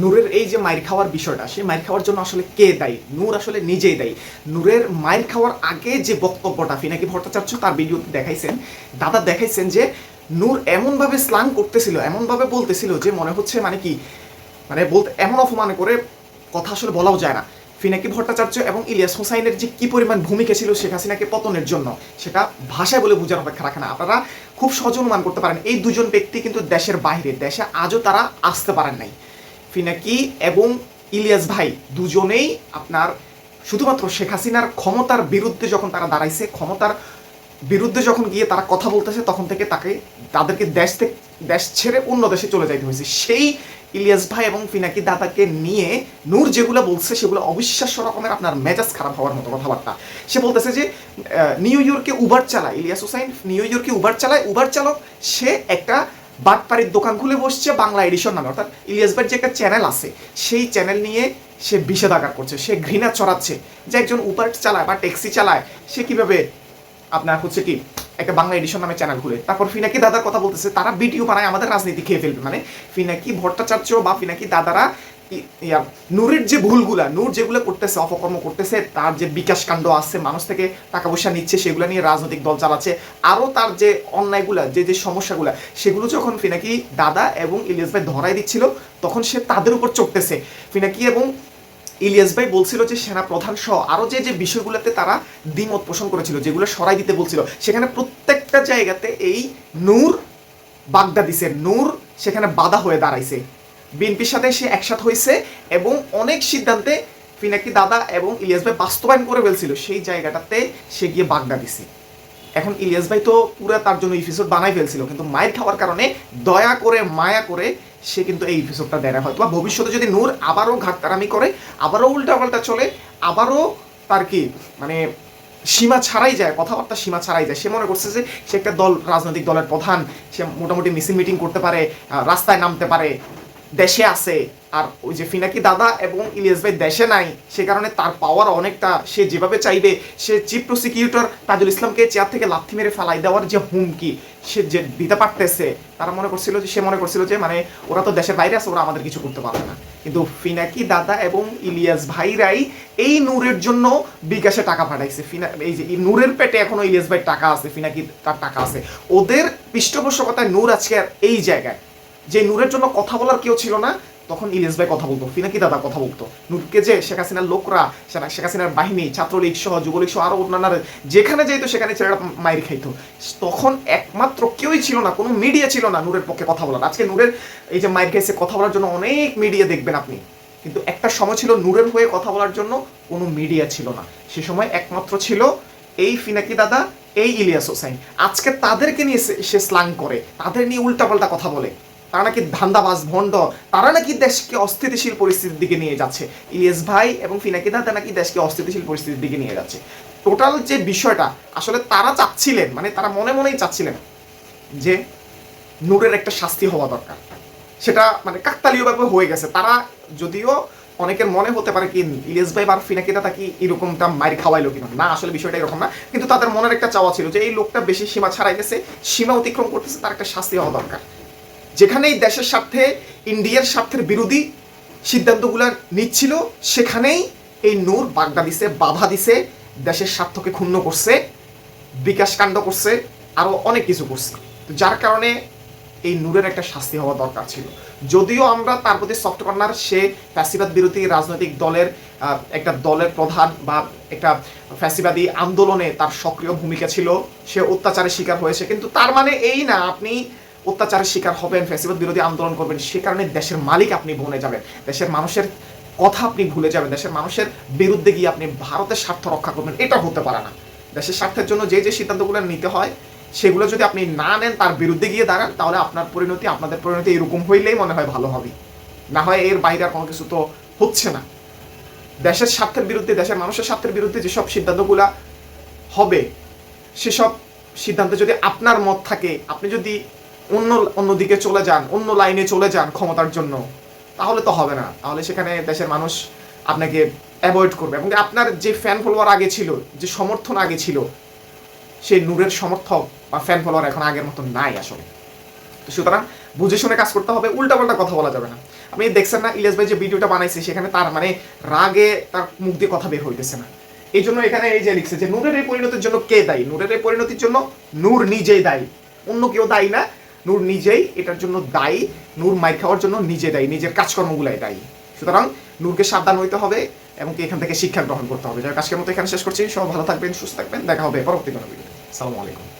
নূরের এই যে মায়ের খাওয়ার বিষয়টা, সেই মায়ের খাওয়ার জন্য আসলে কে দায়ী? নূর আসলে নিজেই দায়ী। নূরের মায়ের খাওয়ার আগে যে বক্তব্যটা, ফিনাকি ভট্টাচার্য তার ভিডিওতে দেখাইছেন, দাদা দেখাইছেন যে নূর এমনভাবে স্লাং করতেছিল, এমনভাবে বলতেছিল যে মনে হচ্ছে মানে কি মানে বলতে, এমন অপমান করে কথা আসলে বলাও যায় না। ফিনাকি ভট্টাচার্য এবং ইলিয়াস হোসাইনের যে কি পরিমাণ ভূমিকা ছিল শেখ হাসিনাকে পতনের জন্য, সেটা ভাষায় বলে বোঝার অপেক্ষা রাখে না। আপনারা খুব সহজ অনুমান করতে পারেন, এই দুজন ব্যক্তি কিন্তু দেশের বাইরে, দেশে আজও তারা আসতে পারেন নাই। ফিনাকি এবং ইলিয়াস ভাই দুজনেই আপনার শুধুমাত্র শেখ হাসিনার ক্ষমতার বিরুদ্ধে যখন তারা দাঁড়াইছে, ক্ষমতার বিরুদ্ধে যখন গিয়ে তারা কথা বলতেছে, তখন থেকে তাকে, তাদেরকে দেশ থেকে দেশ ছেড়ে অন্য দেশে চলে যাইতে হয়েছে। সেই ইলিয়াস ভাই এবং ফিনাকি দাদাকে নিয়ে নূর যেগুলো বলছে, সেগুলো অবিশ্বাস্য রকমের আপনার মেজাজ খারাপ হওয়ার মতো কথাবার্তা। সে বলতেছে যে নিউ ইয়র্কে উবার চালায়, ইলিয়াস হোসাইন নিউ ইয়র্কে উবার চালায়, উবার চালক সে একটা বাটপাড়ির দোকান খুলে বসছে বাংলা এডিশন নামে। অর্থাৎ ইলিয়াস যে একটা চ্যানেল আছে, সেই চ্যানেল নিয়ে সে বিষেধাগার করছে, সে ঘৃণা চড়াচ্ছে যে একজন উবার চালায় বা ট্যাক্সি চালায়, সে কীভাবে আপনার হচ্ছে কি একটা বাংলা এডিশন নামে চ্যানেল খুলে। তারপর ফিনাকি দাদার কথা বলতেছে, তারা ভিডিও বানায়, আমাদের রাজনীতি খেয়ে ফেলবে। মানে ফিনাকি ভট্টাচার্য বা ফিনাকি দাদারা নূরের যে ভুলগুলা, নূর যেগুলো করতেছে, অপকর্ম করতেছে, তার যে বিকাশ কাণ্ড আছে, মানুষ থেকে টাকা পয়সা নিচ্ছে, সেগুলো নিয়ে রাজনৈতিক দল চালাচ্ছে, আরও তার যে অন্যায়গুলা, যে যে সমস্যাগুলা, সেগুলো যখন ফিনাকি দাদা এবং ইলিয়াস ভাই ধরাই দিচ্ছিল, তখন সে তাদের উপর চড়তেছে। ফিনাকি এবং ইলিয়াস ভাই বলছিল যে সেনা প্রধান সহ আরও যে যে বিষয়গুলোতে তারা দ্বিমত পোষণ করেছিল, যেগুলো সরাই দিতে বলছিল, সেখানে প্রত্যেকটা জায়গাতে এই নূর বাগদা দিছে, নূর সেখানে বাধা হয়ে দাঁড়াইছে। বিএনপির সাথে সে একসাথ হয়েছে এবং অনেক সিদ্ধান্তে ফিনাকি দাদা এবং ইলিয়াস ভাই বাস্তবায়ন করে ফেলছিল। সেই জায়গাটাতে সে গিয়ে বাগদা দিছে। এখন ইলিয়াস ভাই তো পুরো তার জন্য এপিসোড বানাই ফেলছিল, কিন্তু মায়ের খাওয়ার কারণে দয়া করে, মায়া করে সে কিন্তু এই এপিসোডটা দেয় না। হয়তো বা ভবিষ্যতে যদি নূর আবারও ঘাটতারামি করে, আবারও উল্টাপাল্টা চলে, আবারও তার কি মানে সীমা ছাড়াই যায়, কথাবার্তা সীমা ছাড়াই যায়। সে মনে করছে যে সে একটা দল, রাজনৈতিক দলের প্রধান, সে মোটামুটি মিছিল মিটিং করতে পারে রাস্তায় নামতে পারে দেশে আছে। আর ওই যে ফিনাকি দাদা এবং ইলিয়াস ভাই দেশে নাই, সে কারণে তার পাওয়ার অনেকটা, সে যেভাবে চাইবে, সে চিফ প্রসিকিউটর তাজুল ইসলামকে চেয়ার থেকে লাথি মেরে ফেলাই দেওয়ার যে হুমকি, সে যে দিতে পারতেছে, তারা মনে করছিল যে, সে মনে করছিল যে মানে ওরা তো দেশের বাইরে আছে, ওরা আমাদের কিছু করতে পারবে না। কিন্তু ফিনাকি দাদা এবং ইলিয়াস ভাইরাই এই নূরের জন্য বিকাশে টাকা পাঠাইছে। ফিনা, এই যে নূরের পেটে এখনও ইলিয়াস ভাই টাকা আছে, ফিনাকি তার টাকা আছে। ওদের পৃষ্ঠপোষকতায় নূর আজকে এই জায়গায়। যে নূরের জন্য কথা বলার কেউ ছিল না, তখন ইলিয়াস ভাই কথা বলতো, ফিনাকি দাদা কথা বলতো। নূরকে যে শেখ হাসিনার লোকরা শেখ হাসিনার বাহিনী, ছাত্রলীগ সহ, যুবলীগ সহ, আরও অন্যান্য যেখানে যাইতো সেখানে ছেলেরা মাইর খাইতো। তখন একমাত্র কেউই ছিল না, কোনো মিডিয়া ছিল না নূরের পক্ষে কথা বলার। আজকে নূরের এই যে মাইর খাইছে, কথা বলার জন্য অনেক মিডিয়া দেখবেন আপনি। কিন্তু একটা সময় ছিল নূরের হয়ে কথা বলার জন্য কোনো মিডিয়া ছিল না। সে সময় একমাত্র ছিল এই ফিনাকি দাদা, এই ইলিয়াস হোসাইন আজকে তাদেরকে নিয়ে সে স্লাং করে, তাদের নিয়ে উল্টাপাল্টা কথা বলে। তারা নাকি ধান্দাবাজ, ভণ্ড। তারা নাকি দেশকে অস্থিতিশীল পরিস্থিতির দিকে নিয়ে যাচ্ছে। ইলিয়াস ভাই এবং ফিনাকি দাদা নাকি দেশকে অস্থিতিশীল পরিস্থিতির দিকে নিয়ে যাচ্ছে। টোটাল যে বিষয়টা, আসলে তারা চাচ্ছিলেন মানে তারা মনে মনেই চাচ্ছিলেন যে নূরের একটা শাস্তি হওয়া দরকার। সেটা মানে কাকতালীয়ভাবে হয়ে গেছে। তারা যদিও অনেকের মনে হতে পারে কি, ইলিয়াস ভাই বা ফিনাকি দাদা কি এরকমটা মারি খাওয়াইলো কিনা? না, আসলে বিষয়টা এরকম না। কিন্তু তাদের মনের একটা চাওয়া ছিল যে এই লোকটা বেশি সীমা ছাড়াই গেছে সীমা অতিক্রম করতেছে, তার একটা শাস্তি হওয়া দরকার। যেখানেই দেশের স্বার্থে, ইন্ডিয়ার স্বার্থের বিরোধী সিদ্ধান্তগুলো নিচ্ছিল, সেখানেই এই নূর বাগদা দিছে, বাধা দিছে, দেশের স্বার্থকে ক্ষুণ্ণ করছে বিকাশ কাণ্ড করছে আরও অনেক কিছু করছে। তো যার কারণে এই নূরের একটা শাস্তি হওয়া দরকার ছিল। যদিও আমরা তার প্রতি সফট কর্নার সে ফ্যাসিবাদ বিরোধী রাজনৈতিক দলের একটা দলের প্রধান বা একটা ফ্যাসিবাদী আন্দোলনে তার সক্রিয় ভূমিকা ছিল, সে অত্যাচারের শিকার হয়েছে। কিন্তু তার মানে এই না, আপনি অত্যাচারের শিকার হবেন, ফ্যাসিবাদ বিরোধী আন্দোলন করবেন, সে কারণে দেশের মালিক আপনি বনে যাবেন। দেশের মানুষের কথা আপনি ভুলে যাবেন, দেশের মানুষের বিরুদ্ধে গিয়ে আপনি ভারতের স্বার্থ রক্ষা করবেন, এটা হতে পারে না। দেশের স্বার্থের জন্য যে যে সিদ্ধান্তগুলো নিতে হয়, সেগুলো যদি আপনি না নেন, তার বিরুদ্ধে গিয়ে দাঁড়ান, তাহলে আপনার পরিণতি, আপনাদের পরিণতি এরকম হইলেই মনে হয় ভালো হবে। না হয় এর বাইরে আর কোনো কিছু তো হচ্ছে না। দেশের স্বার্থের বিরুদ্ধে, দেশের মানুষের স্বার্থের বিরুদ্ধে যেসব সিদ্ধান্তগুলা হবে, সেসব সিদ্ধান্তে যদি আপনার মত থাকে, আপনি যদি অন্য, অন্যদিকে চলে যান, অন্য লাইনে চলে যান ক্ষমতার জন্য, তাহলে তো হবে না। তাহলে সেখানে দেশের মানুষ আপনাকে অ্যাভয়েড করবে। এবং আপনার যে ফ্যান ফলোয়ার আগে ছিল, যে সমর্থন আগে ছিল সেই নূরের সমর্থক বা ফ্যান ফলোয়ার এখন আগের মতো নাই আসলে। তো সুতরাং বুঝে শুনে কাজ করতে হবে, উল্টাপাল্টা কথা বলা যাবে না। আপনি দেখছেন না, ইলিয়াস ভাই যে ভিডিওটা বানাইছে, সেখানে তার মানে রাগে তার মুখ দিয়ে কথা বের হইতেছে না। এই জন্য এখানে এই যে লিখছে যে, নূরের এই পরিণতির জন্য কে দায়ী? নূরের এই পরিণতির জন্য নূর নিজেই দায়ী। অন্য কেউ দায়ী না নূর নিজেই এটার জন্য দায়ী, নূর মাইর খাওয়ার জন্য নিজে দায়ী, নিজের কাজকর্মগুলাই দায়ী। সুতরাং নূরকে সাবধান হইতে হবে এবং এখান থেকে শিক্ষা গ্রহণ করতে হবে। যাই আজকের মতো এখানে শেষ করছি। সব ভালো থাকবেন, সুস্থ থাকবেন। দেখা হবে পরবর্তী কোনো ভিডিও সালামু আলাইকুম।